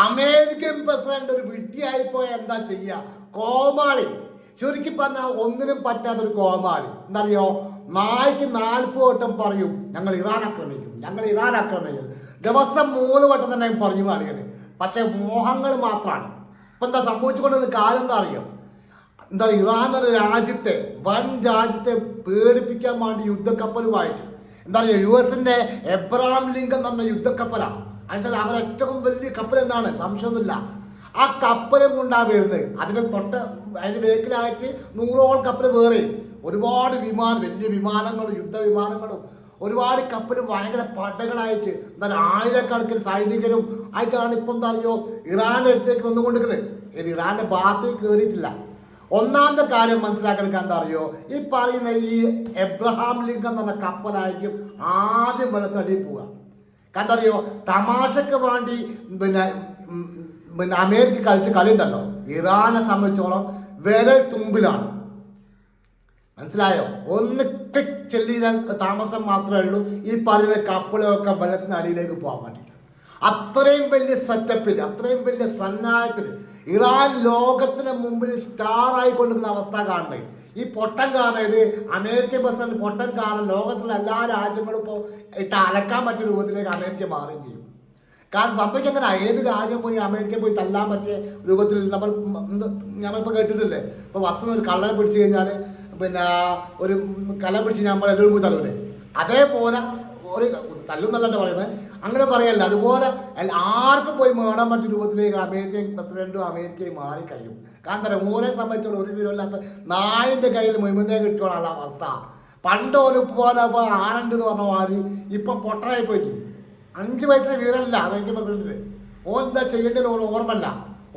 American president ഒരു വിഡ്ഢിയായിപ്പോയ എന്താ ചെയ്യുക കോമാളി. ചുരുക്കി പറഞ്ഞാൽ ഒന്നിനും പറ്റാത്തൊരു കോമാളി. എന്തറിയോ? നായ്ക്ക് നാൽപ്പത് വട്ടം പറയും ഞങ്ങൾ ഇറാൻ ആക്രമിക്കും ഞങ്ങൾ ഇറാൻ ആക്രമിക്കും. ദിവസം മൂന്ന് വട്ടം തന്നെ പറഞ്ഞു കാണിക്കുന്നത് പക്ഷെ മോഹങ്ങൾ മാത്രമാണ് ഇപ്പൊ എന്താ സംഭവിച്ചുകൊണ്ടിരുന്ന കാലം എന്താ അറിയാം. എന്താ ഇറാൻ എന്ന രാജ്യത്തെ വൻ രാജ്യത്തെ പേടിപ്പിക്കാൻ വേണ്ടി യുദ്ധക്കപ്പലുമായിട്ട്. എന്താ പറയുക യു എസിന്റെ എബ്രഹാം ലിങ്കൻ എന്ന യുദ്ധക്കപ്പലാണ് എന്നുവെച്ചാൽ അവർ ഏറ്റവും വലിയ കപ്പൽ എന്നാണ് സംശയമൊന്നുമില്ല. ആ കപ്പലും കൊണ്ടാണ് വരുന്നത് അതിന് തൊട്ട് അതിന് വേക്കിലായിട്ട് നൂറോളം കപ്പൽ വേറെ. ഒരുപാട് വിമാനം വലിയ വിമാനങ്ങളും യുദ്ധവിമാനങ്ങളും. ഒരുപാട് കപ്പലും ഭയങ്കര പടകളായിട്ട് എന്താ പറയുക ആയിരക്കണക്കിന് സൈനികരും ആയിട്ടാണ് ഇപ്പം എന്താ അറിയോ ഇറാന്റെ അടുത്തേക്ക് വന്നുകൊണ്ടിരിക്കുന്നത്. ഇത് ഇറാന്റെ ഭാഗത്തേക്ക് കയറിയിട്ടില്ല. ഒന്നാമത്തെ കാര്യം മനസ്സിലാക്കിയെടുക്കാൻ എന്താ അറിയോ ഈ പറയുന്ന ഈ എബ്രഹാം ലിങ്കൻ എന്ന കപ്പലായിരിക്കും ആദ്യം വെള്ളത്തടിയിൽ പോവുക. കാരണം അറിയോ തമാശക്ക് വേണ്ടി പിന്നെ പിന്നെ അമേരിക്ക കളിച്ച് കളി ഉണ്ടല്ലോ ഇറാനെ സംബന്ധിച്ചോളം വിരൽ തുമ്പിലാണ്. മനസ്സിലായോ? ഒന്ന് ക്ലിക്ക് ചെല്ലിയാൽ താമസം മാത്രമേ ഉള്ളൂ. ഈ പറയുന്ന കപ്പലുകളൊക്കെ വെള്ളത്തിനടിയിലേക്ക് പോകാൻ വേണ്ടി അത്രയും വലിയ സെറ്റപ്പിൽ അത്രയും വലിയ സന്നാഹത്തിൽ ഇറാൻ ലോകത്തിന് മുമ്പിൽ സ്റ്റാർ ആയിക്കൊണ്ടിരുന്ന അവസ്ഥ കാണണേ ഈ പൊട്ടൻ കാർ ഇത് അമേരിക്കൻ പ്രസിഡന്റ് പൊട്ടൻ കാർ ലോകത്തിലെ എല്ലാ രാജ്യങ്ങളും ഇപ്പോൾ ഇട്ട് അലക്കാൻ പറ്റിയ രൂപത്തിലേക്ക് അമേരിക്ക മാറുകയും ചെയ്യും. കാരണം സംഭവിക്കാൻ അങ്ങനെ ഏത് രാജ്യം പോയി അമേരിക്ക പോയി തല്ലാൻ പറ്റിയ രൂപത്തിൽ നമ്മൾ നമ്മളിപ്പോൾ കേട്ടിട്ടില്ലേ? ഇപ്പോൾ വസ്ത്രം ഒരു കള്ളനെ പിടിച്ചു കഴിഞ്ഞാൽ പിന്നെ ഒരു കള്ളം പിടിച്ച് നമ്മൾ എല്ലാവരും പോയി തല്ലൂലേ അതേപോലെ ഒരു തല്ലുന്നല്ല പറയുന്നത് അങ്ങനെ പറയല്ല. അതുപോലെ ആർക്കും പോയി മേടാൻ പറ്റിയ രൂപത്തിലേക്ക് അമേരിക്കൻ പ്രസിഡന്റും അമേരിക്കയും മാറി കഴിയും. കാരണം തരാം പറയുക സംബന്ധിച്ചുള്ള ഒരു വിവരമില്ലാത്ത നായിന്റെ കയ്യിൽ മുൻപേ കിട്ടുവാനുള്ള അവസ്ഥ. പണ്ട് ഒരു പോലെ ആനന്ദ് എന്ന് പറഞ്ഞ മാതിരി ഇപ്പം പൊട്ടനായി പോയി. അഞ്ച് വയസ്സിലെ വീരല്ല അമേരിക്കൻ പ്രസിഡന്റിന്. ഓൻ എന്താ ചെയ്യേണ്ടത് ഓൻ ഓർമ്മല്ല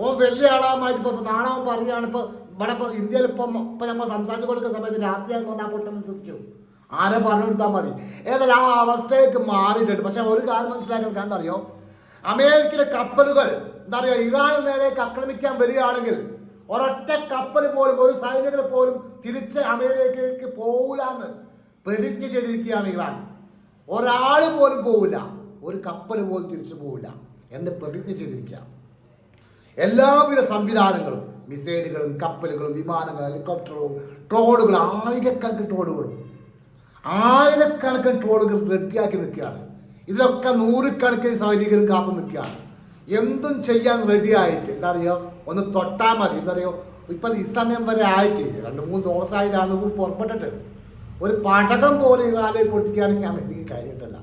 ഓൻ വലിയ ആളാമായിട്ട് ഇപ്പൊ നാണവൻ പറയുകയാണ് ഇപ്പൊ ഇവിടെ ഇപ്പൊ ഇന്ത്യയിൽ ഇപ്പം ഇപ്പൊ നമ്മൾ സംസാരിച്ചു കൊടുക്കുന്ന സമയത്ത് രാത്രിയാന്ന് പറഞ്ഞാൽ പൊട്ടം വിശ്വസിക്കും. ആരെ പറഞ്ഞു കൊടുത്താൽ മതി. ഏതായാലും ആ അവസ്ഥയിലേക്ക് മാറിയിട്ടുണ്ട്. പക്ഷെ ഒരു കാര്യം മനസ്സിലാക്കാൻ എന്താ അറിയോ അമേരിക്കയിലെ കപ്പലുകൾ എന്താ പറയുക ഇറാന് നേരേക്ക് ആക്രമിക്കാൻ വരികയാണെങ്കിൽ ഒരൊറ്റ കപ്പൽ പോലും ഒരു സൈനികർ പോലും തിരിച്ച് അമേരിക്കയിലേക്ക് പോകൂലെന്ന് പ്രതിജ്ഞ ചെയ്തിരിക്കുകയാണ് ഇറാൻ. ഒരാൾ പോലും പോവില്ല. ഒരു കപ്പൽ പോലും തിരിച്ചു പോവില്ല എന്ന് പ്രതിജ്ഞ ചെയ്തിരിക്കുക എല്ലാവിധ സംവിധാനങ്ങളും മിസൈലുകളും കപ്പലുകളും വിമാനങ്ങളും ഹെലികോപ്റ്ററുകളും ട്രോളുകളും ആയിരക്കണക്കിന് ട്രോളുകളും ആയിരക്കണക്കിന് ട്രോളുകൾ റെഡിയാക്കി നിൽക്കുകയാണ്. ഇതിലൊക്കെ നൂറുകണക്കിന് സൈനികർ കാത്തു നിൽക്കുകയാണ്. എന്തും ചെയ്യാൻ റെഡിയായിട്ട് എന്താ പറയുക ഒന്ന് തൊട്ടാൽ മതി. എന്താ പറയുക ഇപ്പം ഈ സമയം വരെ ആയിട്ട് രണ്ട് മൂന്ന് ദിവസമായിട്ടാണ് പുറപ്പെട്ടിട്ട്. ഒരു പടകം പോലെ ഇറാനെ പൊട്ടിക്കുകയാണെങ്കിൽ അമേരിക്ക കഴിഞ്ഞിട്ടില്ല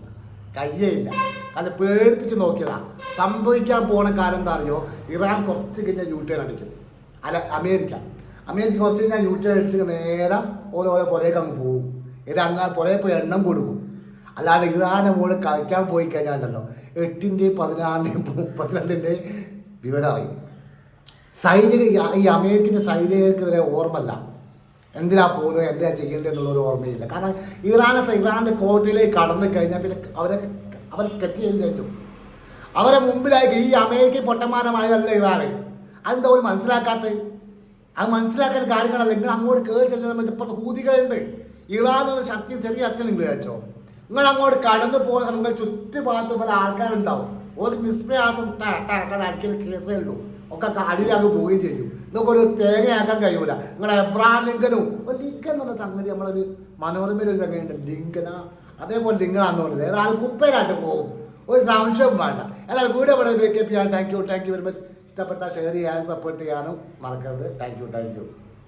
കയ്യേയില്ല അത് പേടിപ്പിച്ച് നോക്കിയതാ. സംഭവിക്കാൻ പോണ കാര്യം എന്താ അറിയോ? ഇറാൻ കുറച്ച് കഴിഞ്ഞാൽ യു അടിക്കും. അല്ല അമേരിക്ക. അമേരിക്ക കുറച്ച് കഴിഞ്ഞാൽ യു അടിച്ച് നേരെ ഓരോരോ പുറേക്ക് അങ്ങ് പോകും. ഇത് അങ്ങനെ പുറകെ പോയി എണ്ണം കൊടുക്കും. അല്ലാതെ ഇറാനെ പോലെ കളിക്കാൻ പോയി കഴിഞ്ഞാണ്ടല്ലോ എട്ടിന്റെയും പതിനാറിന്റെയും മുപ്പത്തിരണ്ടിന്റെയും വിവരം അറിയും. സൈനിക ഈ അമേരിക്കന്റെ സൈനികർക്ക് വരെ ഓർമ്മല്ല എന്തിനാ പോകുന്നത്? എന്തിനാ ചെയ്യേണ്ടത് എന്നുള്ളൊരു ഓർമ്മയില്ല. കാരണം ഇറാനെ ഇറാന്റെ കോട്ടയിലേക്ക് കടന്നു കഴിഞ്ഞാൽ പിന്നെ അവരെ അവരെ സ്കെച്ച് ചെയ്ത് കഴിഞ്ഞു. അവരെ മുമ്പിലായി ഈ അമേരിക്കൻ പൊട്ടമാനമായതല്ല ഇറാന്. അതെന്താ ഒരു മനസ്സിലാക്കാത്തത്? അത് മനസ്സിലാക്കേണ്ട കാര്യങ്ങളല്ല. നിങ്ങൾ അങ്ങോട്ട് കയറി ചെല്ലുന്ന സമയത്ത് ഇപ്പോഴത്തെ ഹൂതികളുണ്ട്. ഇറാൻ ശക്തി ചെറിയ അച്ഛൻ നിങ്ങൾ വിചാരിച്ചോ? നിങ്ങൾ അങ്ങോട്ട് കടന്നു പോകുന്ന നിങ്ങൾ ചുറ്റുഭാഗത്ത് പല ആൾക്കാരുണ്ടാവും. ഒരു നിസ്പ്രയാസം അടിക്കുന്ന കേസേ ഉള്ളൂ. ഒക്കെ അടിയിലാകെ പോവുകയും ചെയ്യും. നിങ്ങൾക്ക് ഒരു തേങ്ങയാക്കാൻ കഴിയൂല. നിങ്ങളെ എബ്രാം ലിങ്കനും ഒരു ലിങ്കൻ എന്ന് പറഞ്ഞ സംഗതി നമ്മളൊരു മനോരമയിൽ ഒരു സംഗതിയുണ്ട് ലിങ്കന. അതേപോലെ ലിങ്കനാന്ന് പറഞ്ഞത് ഏതായാലും കുപ്പയിലായിട്ട് പോകും. ഒരു സംശയവും വേണ്ട. എന്നാൽ വീഡിയോ ഇവിടെ ബേക്കപ്പ് ചെയ്യാൻ thank you thank you very much ഇഷ്ടപ്പെട്ട ഷെയർ ചെയ്യാനും സപ്പോർട്ട് ചെയ്യാനും മറക്കരുത്. Thank you thank U